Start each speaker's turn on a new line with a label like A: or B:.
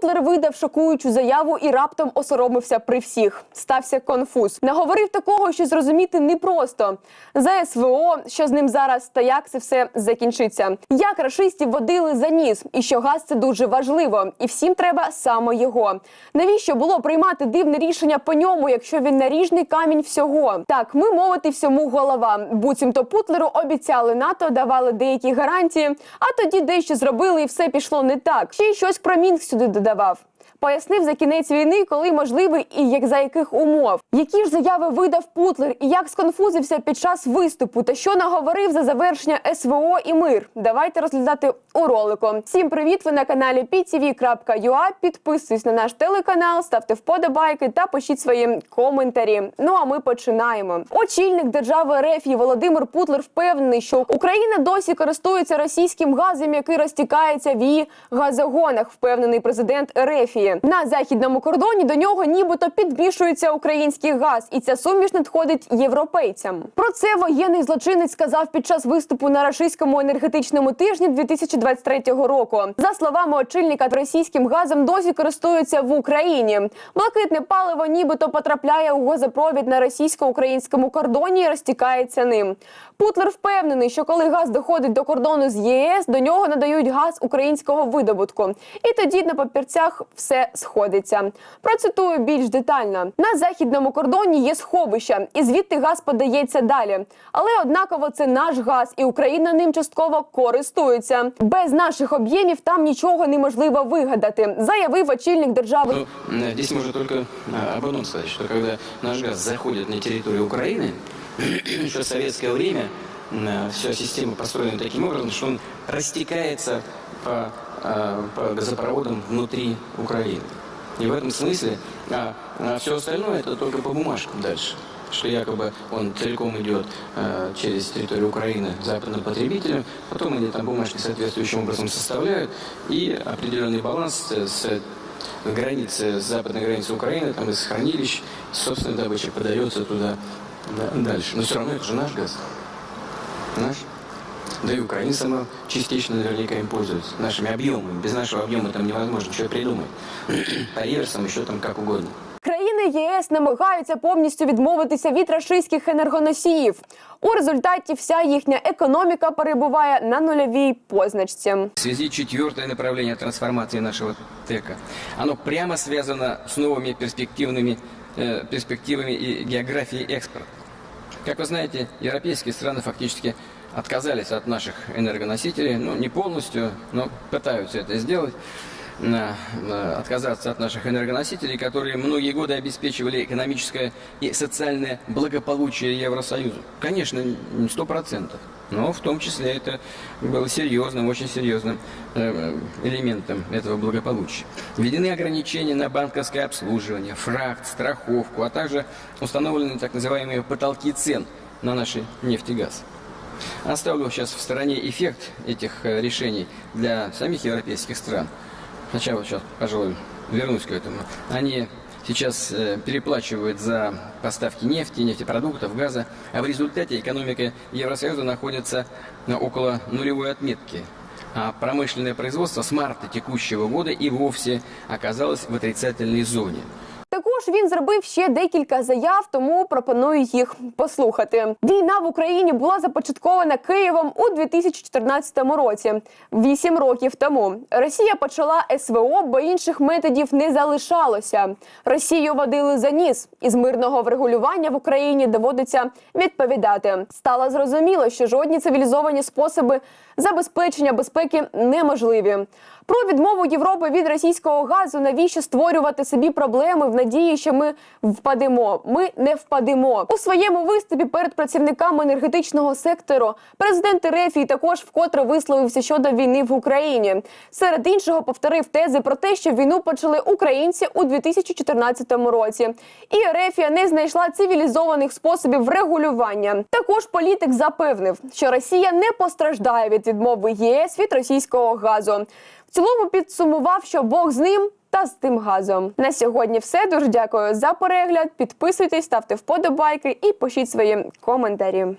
A: Путлер видав шокуючу заяву і раптом осоромився при всіх. Стався конфуз. Наговорив такого, що зрозуміти непросто. За СВО, що з ним зараз та як це все закінчиться. Як рашистів водили за ніс, і що газ це дуже важливо, і всім треба саме його. Навіщо було приймати дивне рішення по ньому, якщо він наріжний камінь всього? Так, ми мовити всьому голова. Буцімто Путлеру обіцяли НАТО, давали деякі гарантії, а тоді дещо зробили, і все пішло не так. Ще й щось про Мінськ сюди above. Пояснив за кінець війни, коли можливий і як за яких умов, які ж заяви видав Путлер, і як сконфузився під час виступу, та що наговорив за завершення СВО і мир. Давайте розглядати у ролику. Всім привіт! Ви на каналі ptv.ua. Підписуйтесь на наш телеканал, ставте вподобайки та пишіть свої коментарі. Ну а ми починаємо. Очільник держави РФ Володимир Путлер впевнений, що Україна досі користується російським газом, який розтікається в її газогонах. Впевнений президент Ерефії. На західному кордоні до нього нібито підмішується український газ, і ця суміш надходить європейцям. Про це воєнний злочинець сказав під час виступу на рашистському енергетичному тижні 2023 року. За словами очільника, російським газом досі користуються в Україні. Блакитне паливо нібито потрапляє у газопровід на російсько-українському кордоні і розтікається ним. Путлер впевнений, що коли газ доходить до кордону з ЄС, до нього надають газ українського видобутку, і тоді на папірцях все сходиться. Процитую більш детально: на західному кордоні є сховища, і звідти газ подається далі. Але однаково це наш газ, і Україна ним частково користується. Без наших об'ємів там нічого неможливо вигадати, заявив очільник держави.
B: Ну, э, здесь можно только э, об одном сказать, что когда наш газ заходит на территорию Украины, еще в советское время э, Вся система построена таким образом, что он растекается по, э, по газопроводам внутри Украины. И в этом смысле все остальное это только по бумажкам дальше что якобы он целиком идет э, через территорию Украины западным потребителям, потом они там бумажки соответствующим образом составляют, и определенный баланс э, с границы, с западной границы Украины, там из хранилищ, собственно, добыча подается туда да, дальше. Но все равно это же наш газ. Наш. Да и Украина сама частично наверняка им пользуется. Нашими объемами. Без нашего объема там невозможно ничего придумать. По реверсам еще там как угодно.
A: Країни ЄС намагаються повністю відмовитися від рашистських енергоносіїв. У результаті вся їхня економіка перебуває на нульовій позначці.
B: В связи четвертое направление трансформации нашего ТЭКа. Оно прямо связано с новыми перспективными, э, перспективами и географией экспорта. Как вы знаете, европейские страны фактически отказались от наших энергоносителей, ну не полностью, но пытаются это сделать на- на- Отказаться от наших энергоносителей, которые многие годы обеспечивали экономическое и социальное благополучие Евросоюза. Конечно, не сто процентов, но в том числе это было серьезным, очень серьезным э, элементом этого благополучия. Введены ограничения на банковское обслуживание, фрахт, страховку, а также установлены так называемые потолки цен на наши нефть и газ. Оставлю сейчас в стороне эффект этих э, решений для самих европейских стран. Сначала сейчас, пожалуй, вернусь к этому. Они сейчас э, переплачивают за поставки нефти, нефтепродуктов, газа, а в результате экономика Евросоюза находится на около нулевой отметки. А промышленное производство с марта текущего года и вовсе оказалось в отрицательной зоне.
A: Також він зробив ще декілька заяв, тому пропоную їх послухати. Війна в Україні була започаткована Києвом у 2014 році, вісім років тому. Росія почала СВО, бо інших методів не залишалося. Росію водили за ніс, і з мирного врегулювання в Україні доводиться відповідати. Стало зрозуміло, що жодні цивілізовані способи забезпечення безпеки неможливі. Про відмову Європи від російського газу навіщо створювати собі проблеми в надії, що ми впадемо. Ми не впадемо у своєму виступі перед працівниками енергетичного сектору. Президент Рефій також вкотре висловився щодо війни в Україні. Серед іншого повторив тези про те, що війну почали українці у 2014 році. І Ерефія не знайшла цивілізованих способів врегулювання. Також політик запевнив, що Росія не постраждає від відмови ЄС від російського газу. Цілому підсумував, що Бог з ним та з тим газом. На сьогодні все. Дуже дякую за перегляд. Підписуйтесь, ставте вподобайки і пишіть свої коментарі.